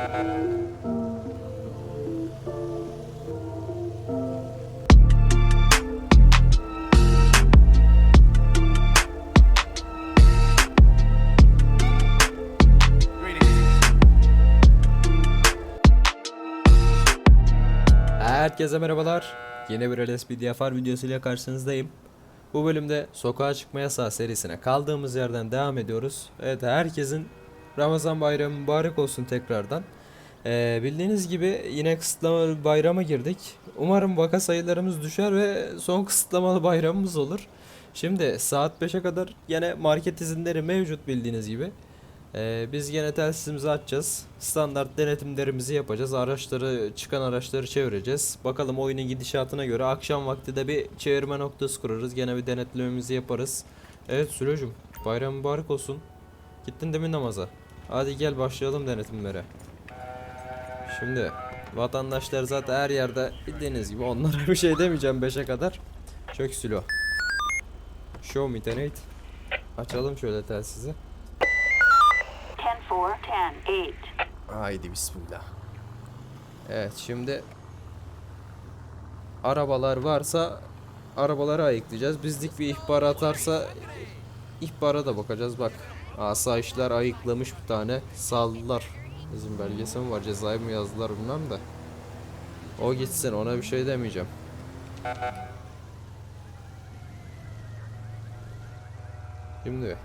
Herkese merhabalar. Yeni bir LSP DFR videosuyla karşınızdayım. Bu bölümde Sokağa Çıkma Yasağı serisine kaldığımız yerden devam ediyoruz. Evet herkesin Ramazan bayramı mübarek olsun tekrardan. Ee, bildiğiniz gibi yine kısıtlamalı bayrama girdik. Umarım vaka sayılarımız düşer ve son kısıtlamalı bayramımız olur. Şimdi saat 5'e kadar yine market izinleri mevcut bildiğiniz gibi. Ee, biz gene telsizimizi açacağız. Standart denetimlerimizi yapacağız. Araçları, çıkan araçları çevireceğiz. Bakalım oyunun gidişatına göre akşam vakti de bir çevirme noktası kurarız. Gene bir denetlememizi yaparız. Evet Sülocum, bayram mübarek olsun. Gittin değil mi namaza? Hadi gel başlayalım denetimlere. Şimdi vatandaşlar zaten her yerde bildiğiniz gibi onlara bir şey demeyeceğim 5'e kadar. Çök Sülo. Show me donate. Açalım şöyle telsizi. 10 4, 10 8. Haydi bismillah. Evet şimdi arabalar varsa arabaları ayıklayacağız. Bizlik bir ihbar atarsa ihbara da bakacağız bak. Asayişler ayıklamış bir tane saldılar. Bizim belgesi mi var cezayı mı yazdılar bilmem de. O gitsin ona bir şey demeyeceğim. Şimdi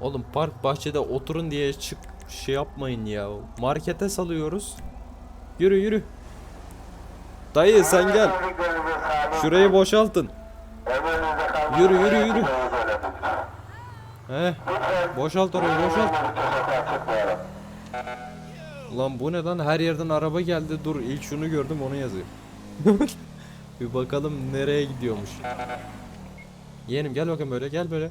Oğlum park bahçede oturun diye çık şey yapmayın ya. Markete salıyoruz. Yürü yürü. Dayı sen gel. Şurayı boşaltın. Yürü yürü yürü. He. Boşalt orayı boşalt. Ulan bu neden her yerden araba geldi. Dur ilk şunu gördüm onu yazayım. bir bakalım nereye gidiyormuş. Yeğenim gel bakayım böyle gel böyle.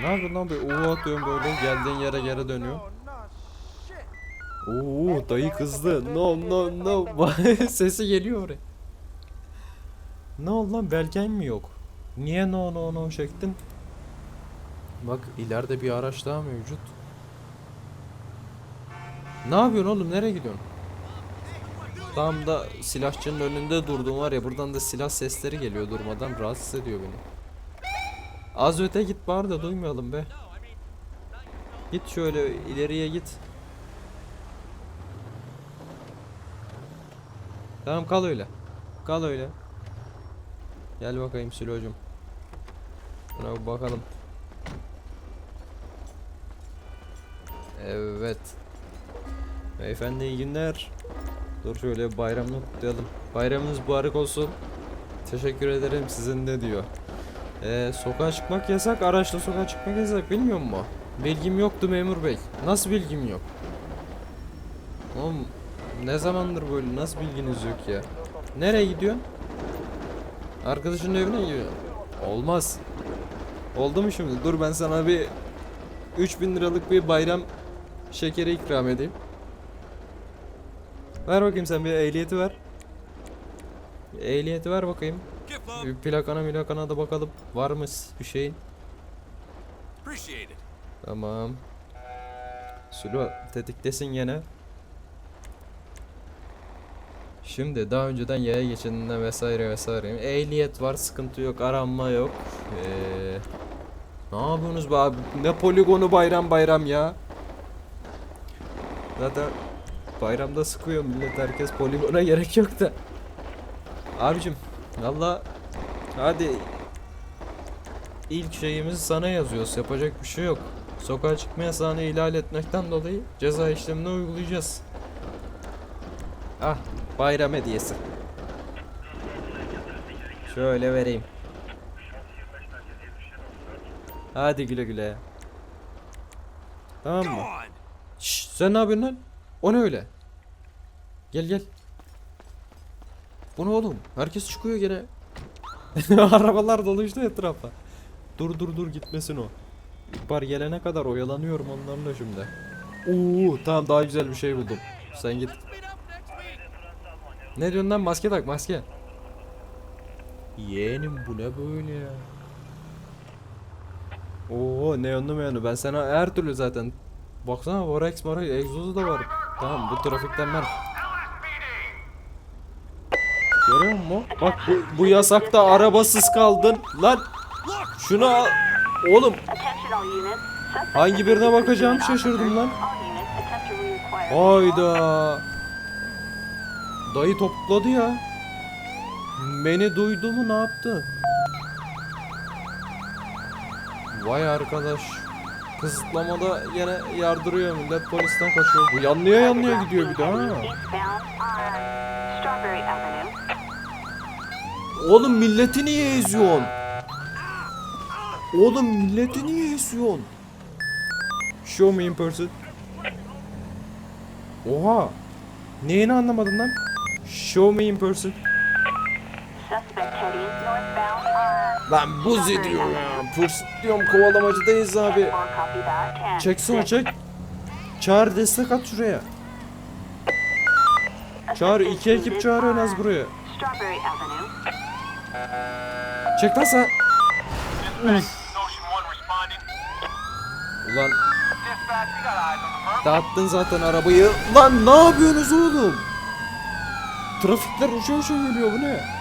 Ne yapıyorsun lan böyle uuu atıyorum böyle geldiğin yere geri dönüyor. Oo dayı kızdı. No no no. Sesi geliyor oraya. Ne oldu lan belgen mi yok? Niye no no no çektin? Bak ileride bir araç daha mevcut. Ne yapıyorsun oğlum nereye gidiyorsun? Tam da silahçının önünde durdum var ya buradan da silah sesleri geliyor durmadan rahatsız ediyor beni. Az öte git bari da duymayalım be. Git şöyle ileriye git. Tamam kal öyle. Kal öyle. Gel bakayım Sülocum. Buna bakalım. Evet. Beyefendi iyi günler. Dur şöyle bayramını kutlayalım. Bayramınız mübarek olsun. Teşekkür ederim sizin de diyor. Ee, sokağa çıkmak yasak, araçla sokağa çıkmak yasak bilmiyor musun? Bilgim yoktu memur bey. Nasıl bilgim yok? Oğlum ne zamandır böyle nasıl bilginiz yok ya? Nereye gidiyorsun? Arkadaşının evine gidiyorsun. Olmaz. Oldu mu şimdi? Dur ben sana bir 3000 liralık bir bayram şekeri ikram edeyim. Ver bakayım sen bir ehliyeti ver. Bir ehliyeti ver bakayım. Bir plakana milakana da bakalım. Var mı bir şeyin? Tamam. Sülo tetiktesin gene. Şimdi daha önceden yaya geçidinden vesaire vesaire. Ehliyet var sıkıntı yok aranma yok. Ee, ne yapıyorsunuz be abi? Ne poligonu bayram bayram ya. Zaten bayramda sıkıyor millet herkes poligona gerek yok da. Abicim valla hadi ilk şeyimizi sana yazıyoruz yapacak bir şey yok. Sokağa çıkma yasağını ihlal etmekten dolayı ceza işlemini uygulayacağız. Ah bayram hediyesi. Şöyle vereyim. Hadi güle güle. Tamam mı? Şşş sen ne yapıyorsun lan? O ne öyle? Gel gel. Bu ne oğlum? Herkes çıkıyor gene. Arabalar dolu işte etrafa. Dur dur dur gitmesin o. İhbar gelene kadar oyalanıyorum onlarla şimdi. Oo tamam daha güzel bir şey buldum. Sen git. Ne diyorsun lan maske tak maske. Yeğenim bu ne böyle ya? Oo neonlu meyonu ben sana her türlü zaten Baksana Vorex Morex egzozu da var. Tamam bu trafikten ben. Görüyor musun? Bak bu, bu yasakta arabasız kaldın. Lan şunu al. Oğlum Hangi birine bakacağım şaşırdım lan. Hayda. Dayı topladı ya. Beni duydu mu ne yaptı? Vay arkadaş. Kısıtlamada yine yardırıyor millet polisten kaçıyor. Bu yanlıya yanlıya gidiyor bir de ha. Oğlum milleti niye eziyorsun? Oğlum milleti niye eziyorsun? Show me in person. Oha. Neyini anlamadın lan? Show me in person. Lan buz ediyor ya. Fırsat diyorum kovalamacıdayız abi. 10 copy that. 10. Çeksene çek. Çağır destek at şuraya. Çağır iki ekip çağır en az buraya. Çek lan sen. Ocean 1 responding. Ulan dağıttın zaten arabayı. Lan ne yapıyorsunuz oğlum? Trafikler uça uça geliyor bu ne?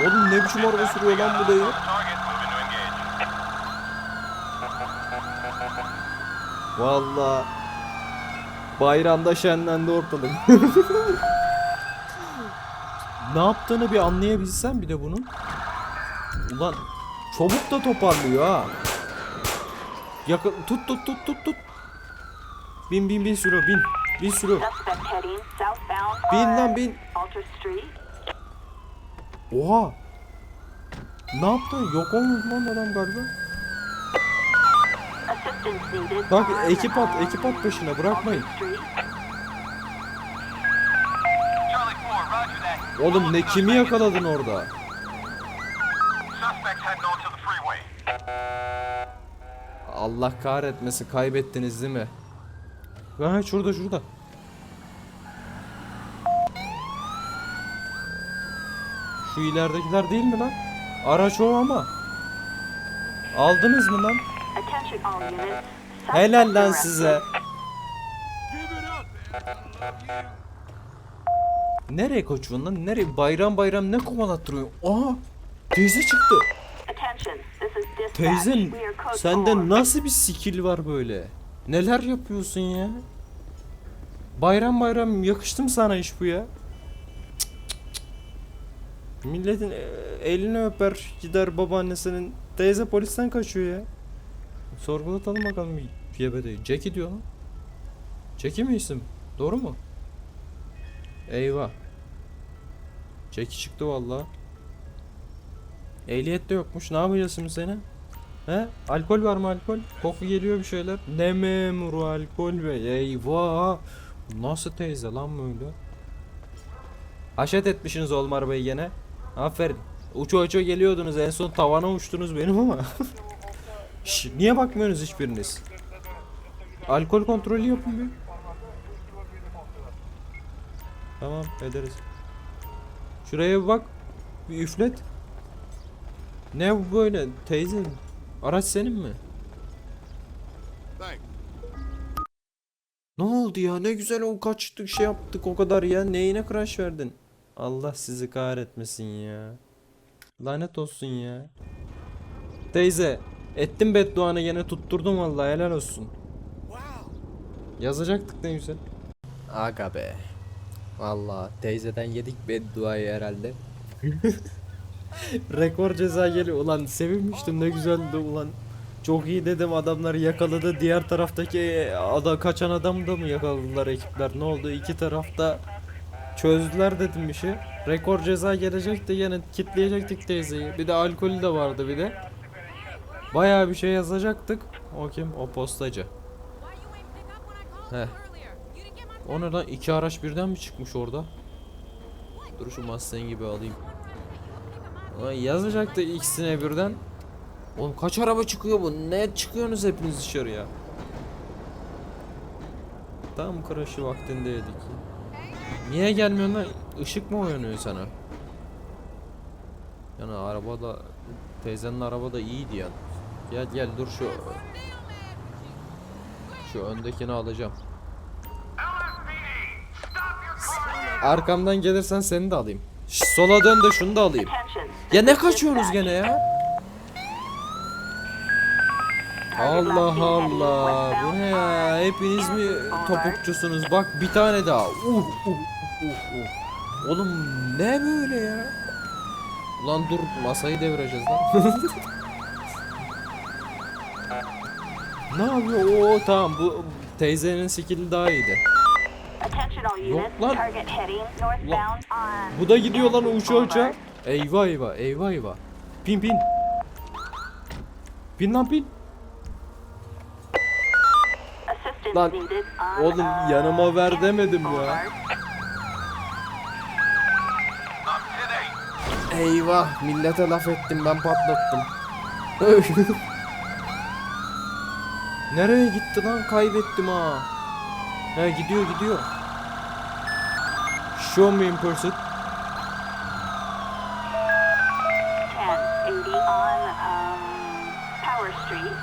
Oğlum ne biçim araba sürüyor lan bu dayı? Valla bayramda şenlendi ortalık. ne yaptığını bir anlayabilsem bir de bunun. Ulan çabuk da toparlıyor ha. Yakın tut tut tut tut tut. Bin bin bin sürü bin. Bin sürü. Bin lan bin. Oha. Ne yaptı? Yok olmuş lan adam galiba. Bak ekip at, ekip at peşine bırakmayın. Alter Street. Charlie 4, roger that. Oğlum ne kimi yakaladın orada? Allah kahretmesin kaybettiniz değil mi? Ha şurada şurada. Şu ileridekiler değil mi lan? Araç o ama. Aldınız mı lan? Helal lan size. Nereye koçun lan? Nereye? Bayram bayram ne kovalattırıyor? Aa! Teyze çıktı. Teyzen sende nasıl bir skill var böyle? Neler yapıyorsun ya? Bayram bayram yakıştım sana iş bu ya. Milletin e, elini öper gider babaannesinin teyze polisten kaçıyor ya. Sorgulatalım bakalım Yebede'yi. Jackie diyor lan. Jackie mi isim? Doğru mu? Eyvah. Jackie çıktı vallahi. Ehliyet de yokmuş. Ne yapacağız şimdi seni? He? Alkol var mı alkol? Koku geliyor bir şeyler. Ne memuru alkol be. Eyvah. Nasıl teyze lan böyle? Haşet etmişsiniz oğlum arabayı gene. Aferin. Uça uça geliyordunuz en son tavana uçtunuz benim ama. Şş, niye bakmıyorsunuz hiçbiriniz? Alkol kontrolü yapın bir. Tamam ederiz. Şuraya bir bak. Bir üflet. Ne bu böyle teyze? Araç senin mi? Ne oldu ya? Ne güzel o kaçtık şey yaptık o kadar ya. Neyine crash verdin? Allah sizi kahretmesin ya. Lanet olsun ya. Teyze, ettim bedduanı gene tutturdum vallahi helal olsun. Yazacaktık ne güzel. Aga be. Vallahi teyzeden yedik bedduayı herhalde. Rekor ceza geliyor. Ulan sevinmiştim ne güzeldi ulan. Çok iyi dedim adamlar yakaladı. Diğer taraftaki ada kaçan adamı da mı yakaladılar ekipler? Ne oldu? İki tarafta çözdüler dedim bir şey. Rekor ceza gelecekti yine kitleyecektik teyzeyi. Bir de alkolü de vardı bir de. Bayağı bir şey yazacaktık. O kim? O postacı. Heh. O ne lan? İki araç birden mi çıkmış orada? Dur şu Mustang gibi alayım. Ulan yazacaktı ikisine birden. Oğlum kaç araba çıkıyor bu? Ne çıkıyorsunuz hepiniz dışarıya? Tam crash'ı vaktinde yedik. Niye gelmiyorsun lan? Işık mı uyanıyor sana? Yani araba da teyzenin araba da iyiydi yani. Gel gel dur şu şu öndekini alacağım. Arkamdan gelirsen seni de alayım. Şş, sola dön de şunu da alayım. Ya ne kaçıyorsunuz gene ya? Allah Allah. Bu ne ya? Hepiniz mi topukçusunuz? Bak bir tane daha. Uh, uh, uh, uh. Oğlum ne böyle ya? Ulan dur masayı devireceğiz lan. ne yapıyor? Oo tamam bu teyzenin skill'i daha iyiydi. Yok lan. On. Bu da gidiyor lan uça uça. Eyvah eyvah eyvah eyvah. Pin pin. Pin lan pin. Lan, oğlum yanıma ver demedim ya. Eyvah millete laf ettim ben patlattım. Nereye gitti lan kaybettim ha. He gidiyor gidiyor. Show me in person. 1080 on Power Street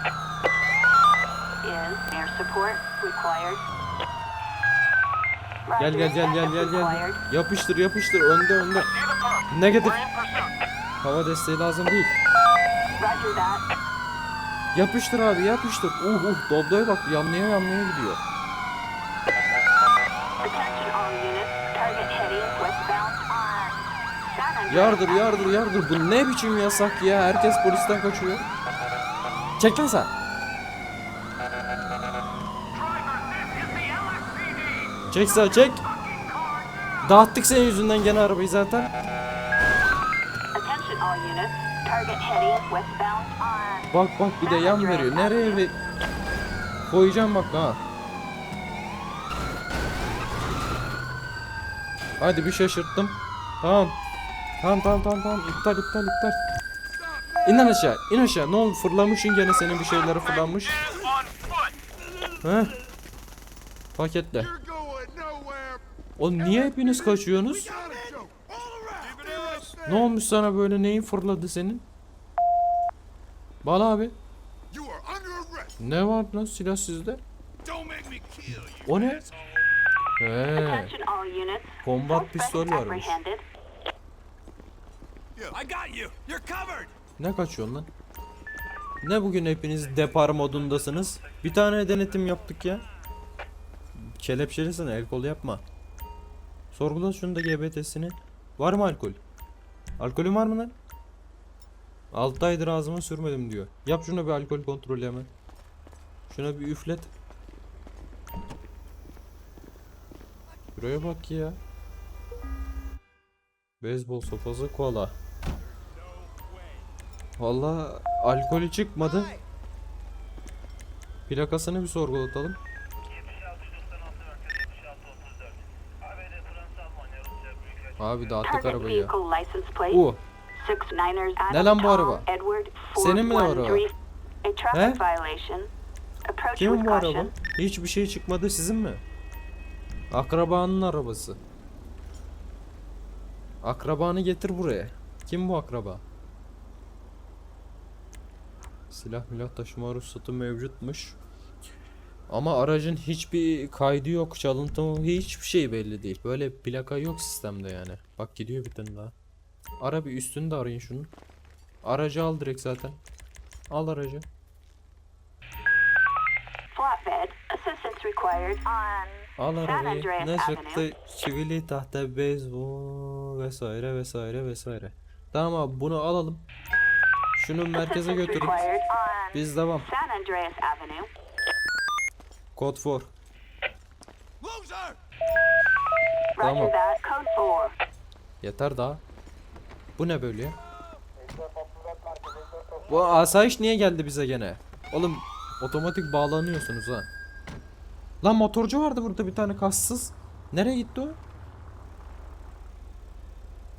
is air support required. Gel gel gel gel gel gel. Yapıştır yapıştır önde önde. Negatif. Hava desteği lazım değil. Yapıştır abi yapıştır. Uh uh Doblo'ya bak yanlaya yanlaya gidiyor. Yardır yardır yardır. Bu ne biçim yasak ya? Herkes polisten kaçıyor. Çek lan sen. Çek sağ çek. Dağıttık senin yüzünden gene arabayı zaten. Bak bak bir de yan veriyor. Nereye ve koyacağım bak ha. Hadi bir şaşırttım. Tamam. Tamam tamam tamam tamam. İptal iptal iptal. İn aşağı. in aşağı. Ne oldu? Fırlamışsın gene senin bir şeyleri fırlanmış. Is on foot. He? Paketle. Oğlum niye hepiniz kaçıyorsunuz? Ne olmuş sana böyle neyin fırladı senin? Bana abi. Ne var lan silah sizde? O ne? He. Suspect pistol varmış. Ne kaçıyorsun lan? Ne bugün hepiniz depar modundasınız? Bir tane denetim yaptık ya. Kelepçelisin el kol yapma. Sorgula şunu da GBT'sini. Var mı alkol? Alkolün var mı lan? 6 aydır ağzıma sürmedim diyor. Yap şuna bir alkol kontrolü hemen. Şuna bir üflet. Buraya bak ya. Beyzbol sopası kola. Vallahi alkolü çıkmadı. Plakasını bir sorgulatalım. Abi dağıttık arabayı ya. Adam Ne lan bu araba? Senin mi araba? 413. A traffic He? violation. Approach kimin bu araba? Hiçbir şey çıkmadı sizin mi? Akrabanın arabası. Akrabanı getir buraya. Kim bu akraba? Silah milah taşıma ruhsatı mevcutmuş. Ama aracın hiçbir kaydı yok, çalıntı mı hiçbir şey belli değil. Böyle plaka yok sistemde yani. Bak gidiyor bir tane daha. Ara bir üstünü de arayın şunu. Aracı al direkt zaten. Al aracı. Al arabayı. Ne çıktı? Çivili tahta beyzbol vesaire vesaire vesaire. Tamam abi bunu alalım. Şunu merkeze götürün. Biz devam. San Andreas Avenue. Kod 4. Loser. Roger Tamam. that. Code 4. Yeter daha. Bu ne böyle ya? Bu asayiş niye geldi bize gene? Oğlum otomatik bağlanıyorsunuz ha. Lan motorcu vardı burada bir tane kassız. Nereye gitti o?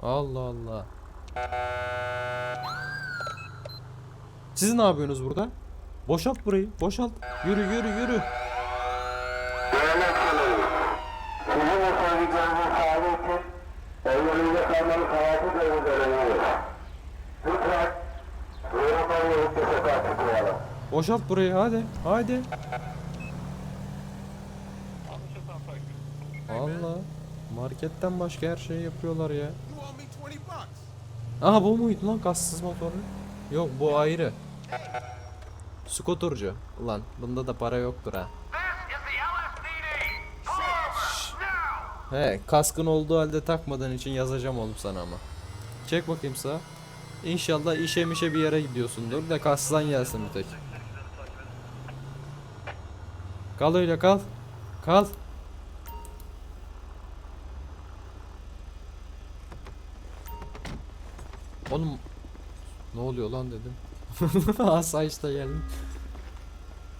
Allah Allah. Siz ne yapıyorsunuz burada? Boşalt burayı. Boşalt. Yürü yürü yürü. bir Peygamber sahibi için evliliğinde kalmanın hayatı da ödüleniyor. Lütfen Peygamber'e hüccete tartışmayalım. Boşalt burayı hadi. Hadi. Allah. Marketten başka her şeyi yapıyorlar ya. Aha bu muydu lan kassız motoru? Yok bu ayrı. Skuturcu. Ulan bunda da para yoktur ha. He kaskın olduğu halde takmadığın için yazacağım oğlum sana ama. Çek bakayım sağa. İnşallah işe mişe bir yere gidiyorsundur da kassan gelsin bir tek. Kal öyle kal. Kal. Oğlum ne oluyor lan dedim. Asayişte geldim.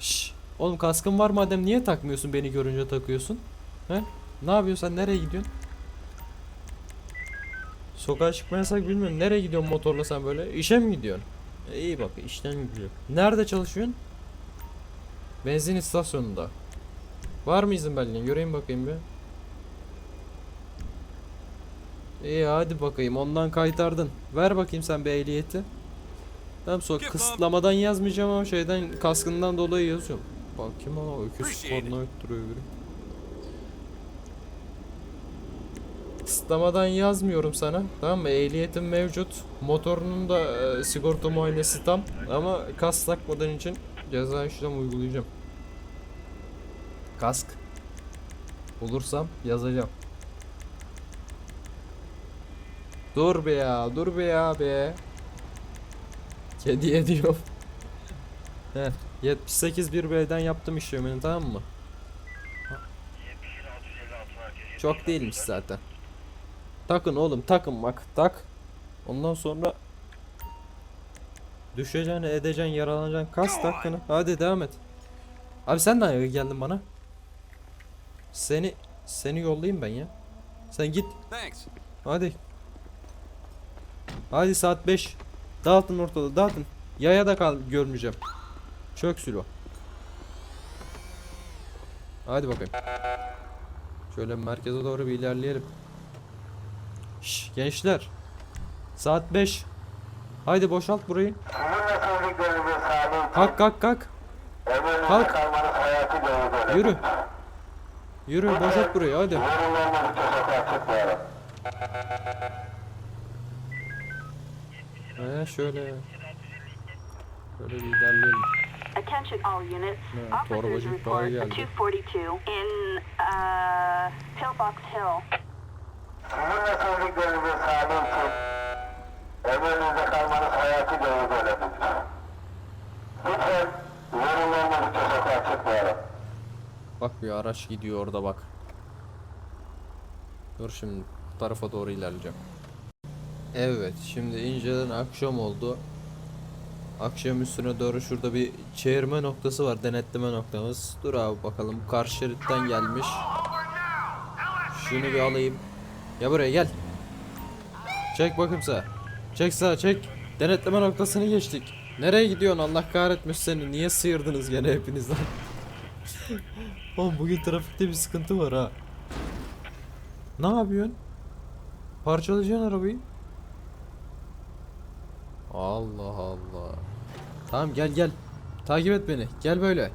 Şş, oğlum kaskın var madem niye takmıyorsun beni görünce takıyorsun? He? Ne yapıyorsun sen nereye gidiyorsun? Sokağa çıkma yasak bilmiyorum. Nereye gidiyorsun motorla sen böyle? İşe mi gidiyorsun? E, iyi bak işten gidiyor. Nerede çalışıyorsun? Benzin istasyonunda. Var mı izin belgen? Göreyim bakayım bir. İyi hadi bakayım ondan kaytardın. Ver bakayım sen bir ehliyeti. Tamam sonra kısıtlamadan yazmayacağım ama şeyden kaskından dolayı yazıyorum. Bak kim o öküz korna öttürüyor biri. Kısıtlamadan yazmıyorum sana. Tamam mı? Ehliyetim mevcut. Motorunun da e, sigorta muayenesi tam. Ama kask takmadan için ceza işlem uygulayacağım. Kask. Bulursam yazacağım. Dur be ya, dur be ya be. Kediye diyorum. Heh, 78 bir B'den yaptım işlemini tamam mı? Çok değilmiş zaten. Takın oğlum takın bak tak. Ondan sonra düşeceksin edeceksin yaralanacaksın kas takını. Hadi devam et. Abi sen de ayağa geldin bana. Seni seni yollayayım ben ya. Sen git. Thanks. Hadi. Hadi saat 5. Dağıtın ortalığı dağıtın. Yaya da kal görmeyeceğim. Çök silo. Hadi bakayım. Şöyle merkeze doğru bir ilerleyelim. Şş, gençler. Saat 5. Haydi boşalt burayı. Kalk kalk kalk. Kalk. Yürü. Yürü boşalt burayı hadi. He şöyle. Şöyle bir ilerleyelim. Attention all units. Officers report a ihbarı geldi. 242 in uh, Pillbox Hill. Sizinle söylediklerinizi sağlayın ki emrinizde kalmanız hayati görevli. Lütfen yarın olmadıkça sokağa çıkmayalım. Bak bir araç gidiyor orada bak. Dur şimdi tarafa doğru ilerleyeceğim. Evet şimdi inceden akşam oldu. Akşam üstüne doğru şurada bir çevirme noktası var denetleme noktamız. Dur abi bakalım karşı şeritten gelmiş. Şunu bir alayım. Ya buraya gel. Çek bakayım sağa. Çek sağa çek. Denetleme noktasını geçtik. Nereye gidiyorsun Allah kahretmesin seni. Niye sıyırdınız gene hepinizden? Oğlum bugün trafikte bir sıkıntı var ha. Ne yapıyorsun? Parçalayacaksın arabayı. Allah Allah. Tamam gel gel. Takip et beni. Gel böyle.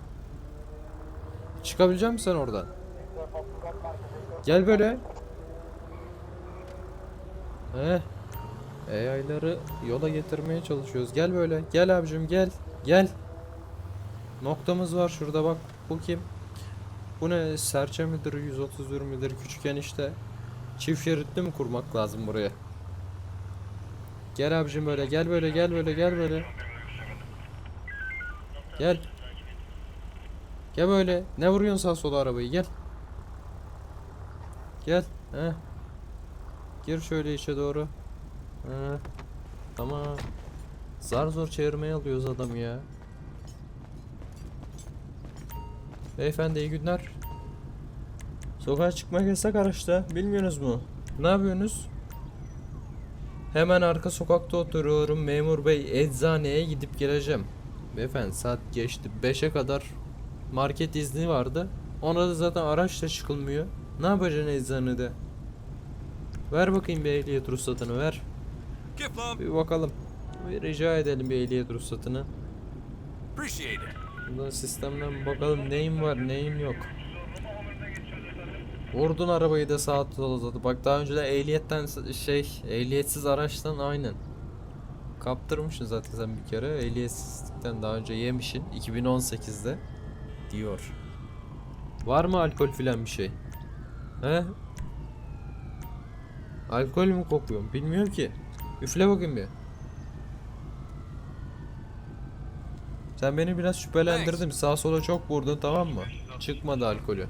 Çıkabilecek misin sen oradan? Gel böyle. Heh. AI'ları yola getirmeye çalışıyoruz. Gel böyle. Gel abicim gel. Gel. Noktamız var şurada bak. Bu kim? Bu ne? Serçe midir? 131 midir? Küçükken işte çift şeritli mi kurmak lazım buraya? Gel abicim böyle. Gel böyle. Gel böyle. Gel böyle. Gel. Gel böyle. Ne vuruyorsun sağ sola arabayı? Gel. Gel. Heh. Gir şöyle içe doğru. Heh. Tamam. Zar zor çevirmeye alıyoruz adamı ya. Beyefendi iyi günler. Sokağa çıkmak yasak araçta. Bilmiyorsunuz mu? Ne yapıyorsunuz? Hemen arka sokakta oturuyorum. Memur bey eczaneye gidip geleceğim. Beyefendi saat geçti. 5'e kadar market izni vardı. Ona da zaten araçla çıkılmıyor. Ne yapacaksın eczanede? Ver bakayım bir ehliyet ruhsatını ver. Bir bakalım. Bir rica edelim bir ehliyet ruhsatını. Buradan sistemden bakalım neyim var neyim yok. Vurdun arabayı da sağa sola uzadı. Bak daha önce de ehliyetten şey ehliyetsiz araçtan aynen. Kaptırmışsın zaten sen bir kere. Ehliyetsizlikten daha önce yemişin 2018'de diyor. Var mı alkol filan bir şey? He? Alkol mü kokuyorum? Bilmiyorum ki. Üfle bakayım bir. Sen beni biraz şüphelendirdin. Sağa sola çok vurdun tamam mı? Çıkmadı alkolü.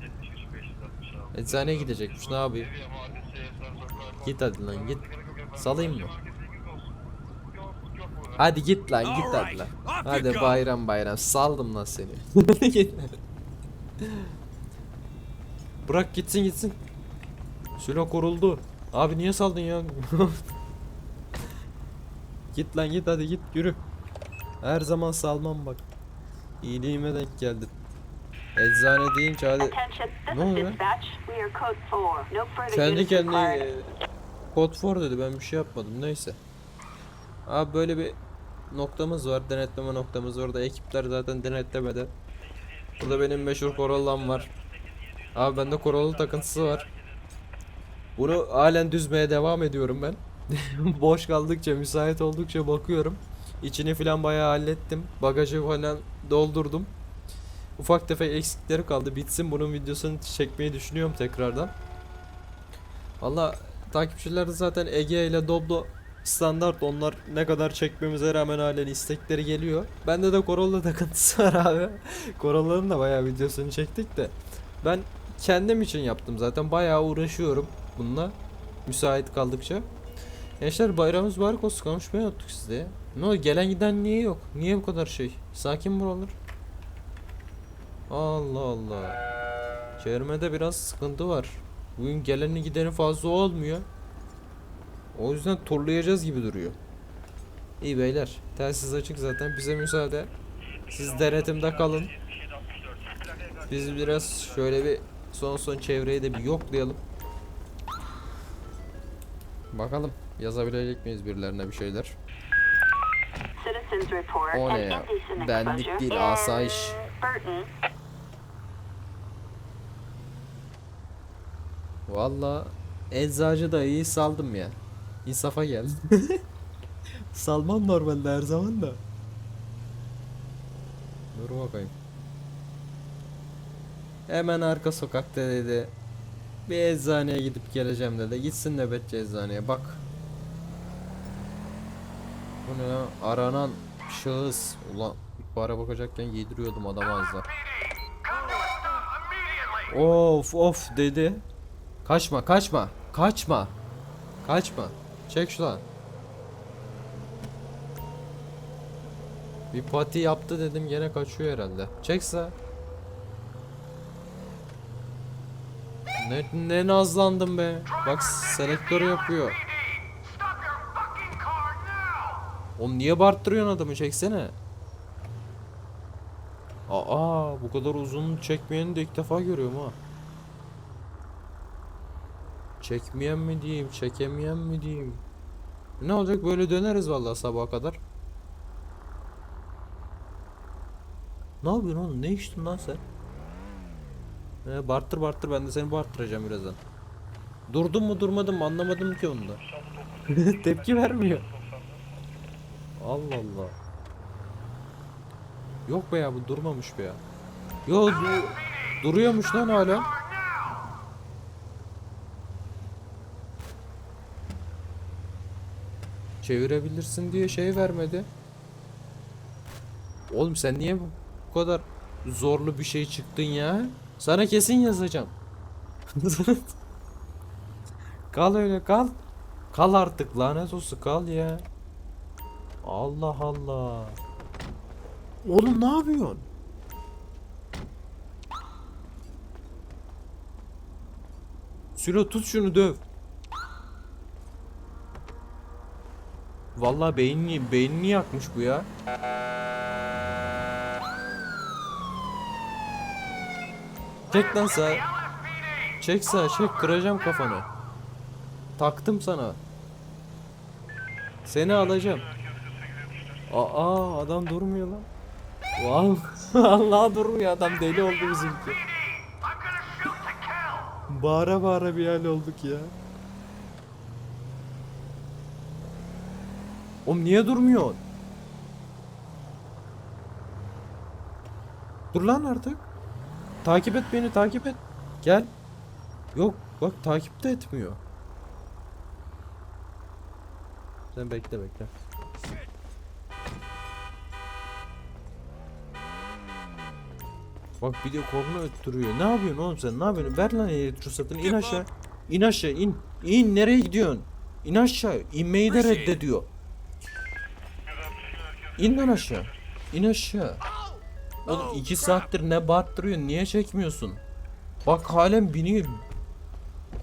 Eczaneye gidecekmiş ne yapayım? Git hadi lan git. Salayım mı? Hadi git lan git hadi lan. Hadi bayram bayram saldım lan seni. Bırak gitsin gitsin. Sülo kuruldu. Abi niye saldın ya? git lan git hadi git yürü. Her zaman salmam bak. İyiliğime denk geldin. Eczane deyince hadi Ne oluyor? dispatch. We are code 4. No further kendi kendine e, kod for dedi ben bir şey yapmadım neyse. Abi böyle bir noktamız var denetleme noktamız orada ekipler zaten denetlemede. Burada benim meşhur Corolla'm var. Abi bende Corolla takıntısı var. Bunu halen düzmeye devam ediyorum ben. Boş kaldıkça müsait oldukça bakıyorum. İçini falan bayağı hallettim. Bagajı falan doldurdum. Ufak tefek eksikleri kaldı. Bitsin bunun videosunu çekmeyi düşünüyorum tekrardan. Valla takipçiler zaten Ege ile Doblo standart onlar ne kadar çekmemize rağmen halen istekleri geliyor. Bende de Corolla takıntısı var abi. Corolla'nın da bayağı videosunu çektik de. Ben kendim için yaptım zaten bayağı uğraşıyorum bununla. Müsait kaldıkça. Gençler bayramımız mübarek olsun konuşmayı unuttuk sizde. Ne oldu gelen giden niye yok? Niye bu kadar şey? Sakin buralar. Allah Allah. Çevirmede biraz sıkıntı var. Bugün geleni gideni fazla olmuyor. O yüzden turlayacağız gibi duruyor. İyi beyler. Telsiz açık zaten. Bize müsaade. Siz denetimde kalın. Biz biraz şöyle bir son son çevreyi de bir yoklayalım. Bakalım yazabilecek miyiz birilerine bir şeyler. O ne ya? Benlik değil, asayiş. Valla eczacı da iyi saldım ya. İnsafa geldi. Salmam normalde her zaman da. Dur bakayım. Hemen arka sokakta dedi. Bir eczaneye gidip geleceğim dedi. Gitsin nöbetçi eczaneye bak. Bu ne ya? Aranan şahıs. Ulan para bakacakken yediriyordum adama az. Of of dedi. Kaçma kaçma kaçma Kaçma Çek şuradan Bir pati yaptı dedim gene kaçıyor herhalde Çekse Ne, ne nazlandım be Bak selektörü yapıyor! Oğlum niye bağırttırıyorsun adamı çeksene Aa bu kadar uzun çekmeyeni de ilk defa görüyorum ha Çekmeyen mi diyeyim, çekemeyen mi diyeyim? Ne olacak böyle döneriz vallahi sabaha kadar. Ne yapıyorsun oğlum? Ne içtin lan sen? Ee, bartır bartır ben de seni barttıracağım birazdan. Durdun mu durmadın mı anlamadım ki onu da. Tepki vermiyor. Allah Allah. Yok be ya bu durmamış be ya. Yo du- duruyormuş lan hala. Çevirebilirsin diye şey vermedi. Oğlum sen niye bu kadar zorlu bir şey çıktın ya? Sana kesin yazacağım. kal öyle kal. Kal artık lanet olsun kal ya. Allah Allah. Oğlum ne yapıyorsun? Sülo tut şunu döv. Vallahi beynini beynini yakmış bu ya. Çek lan sağa. Çek sağa çek kıracağım kafanı. Taktım sana. Seni alacağım. Aa adam durmuyor lan. Vallahi Allah durmuyor adam deli oldu bizimki. Bağıra bağıra bir hal olduk ya. Oğlum niye durmuyor? Dur lan artık. Takip et beni takip et. Gel. Yok bak takip de etmiyor. Sen bekle bekle. Bak bir de korna öttürüyor. Ne yapıyorsun oğlum sen? Ne yapıyorsun? Ver lan ehliyet ruhsatını. İn aşağı. İn aşağı in. İn nereye gidiyorsun? İn aşağı. İnmeyi de reddediyor. İn lan aşağı. İn aşağı. Oğlum iki saattir ne bağırttırıyorsun? Niye çekmiyorsun? Bak halen biniyor.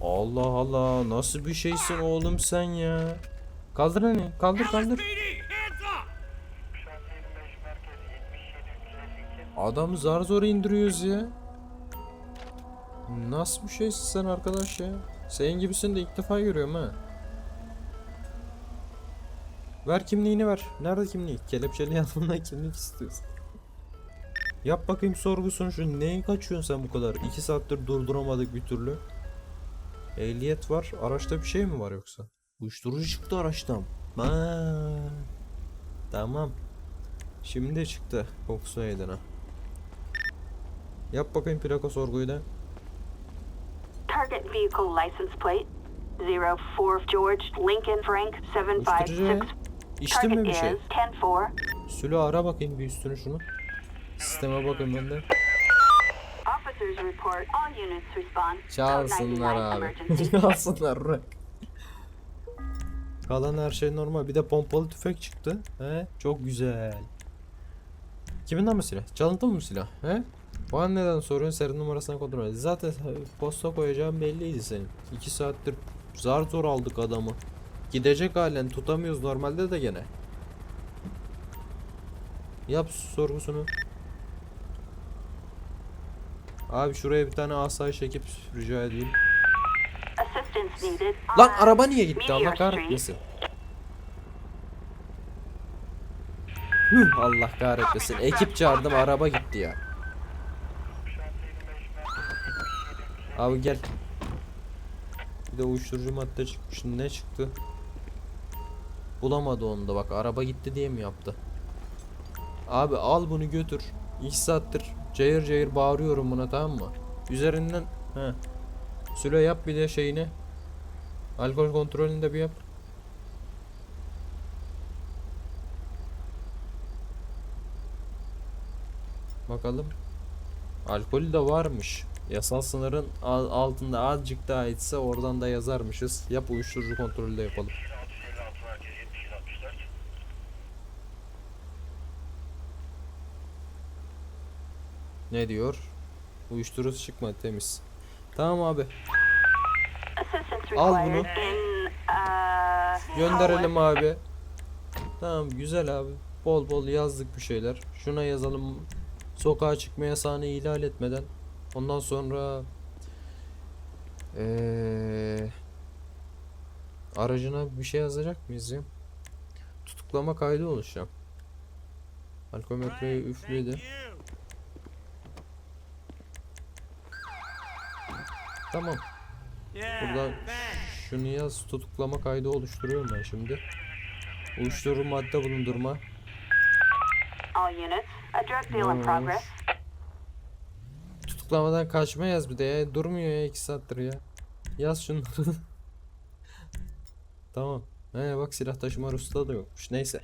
Allah Allah nasıl bir şeysin oğlum sen ya. Kaldır hani kaldır kaldır. Adamı zar zor indiriyoruz ya. Nasıl bir şeysin sen arkadaş ya? Senin gibisini de ilk defa görüyorum ha. Ver kimliğini ver. Nerede kimliği? Kelepçeli yanından kimlik istiyorsun. Yap bakayım sorgusunu şu neyi kaçıyorsun sen bu kadar? 2 saattir durduramadık bir türlü. Ehliyet var. Araçta bir şey mi var yoksa? Uyuşturucu çıktı araçtan. Ha. Tamam. Şimdi çıktı kokusu meydana. Yap bakayım plaka sorguyu da. Target vehicle license plate 04 George Lincoln Frank Uyuşturucu 756. İçtin mi bir şey? is 10-4. Sülü ara bakayım bir üstünü şunu. Sisteme bakayım ben de. Officers report all units respond. Code Çalsınlar 99 abi. Çalsınlar bırak. Kalan her şey normal. Bir de pompalı tüfek çıktı. He? Çok güzel. Kimin mı silah? Çalıntı mı silah? He? Bana neden soruyorsun? Seri numarasına kontrol et. Zaten posta koyacağım belliydi senin. 2 saattir zar zor aldık adamı. Gidecek halen tutamıyoruz normalde de gene. Yap sorgusunu. Abi şuraya bir tane asayiş ekip rica edeyim. Lan araba niye gitti Allah kahretmesin. Hüh, Allah kahretmesin. Ekip çağırdım araba gitti ya. Abi gel. Bir de uyuşturucu madde çıkmış. Ne çıktı? Bulamadı onu da bak araba gitti diye mi yaptı? Abi al bunu götür. 2 saattir cayır cayır bağırıyorum buna tamam mı? Üzerinden he. Sülo yap bir de şeyini. Alkol kontrolünü de bir yap. Bakalım. Alkolü de varmış. Yasal sınırın al- altında azıcık daha etse oradan da yazarmışız. Yap uyuşturucu kontrolü de yapalım. Ne diyor? Uyuşturucu çıkmadı temiz. Tamam abi. Al bunu. uh Gönderelim abi. Tamam güzel abi. Bol bol yazdık bir şeyler. Şuna yazalım. Sokağa çıkma yasağını ihlal etmeden. Ondan sonra eee aracına bir şey yazacak mıyız ya? Tutuklama kaydı oluşacağım. Alkometreyi üfledi. Tamam. Burada şunu yaz tutuklama kaydı oluşturuyorum ben şimdi. Uyuşturucu madde bulundurma. Nice. Tutuklamadan kaçma yaz bir de ya. Durmuyor ya 2 saattir ya. Yaz şunları. tamam. He bak silah taşıma ruhsatı da yokmuş. Neyse.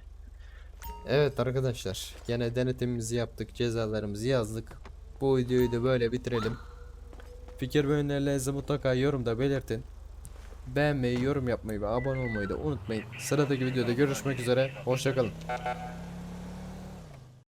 Evet arkadaşlar. Gene denetimimizi yaptık. Cezalarımızı yazdık. Bu videoyu da böyle bitirelim. Fikir ve önerilerinizi mutlaka yorumda belirtin. Beğenmeyi, yorum yapmayı ve abone olmayı da unutmayın. Sıradaki videoda görüşmek üzere. Hoşçakalın.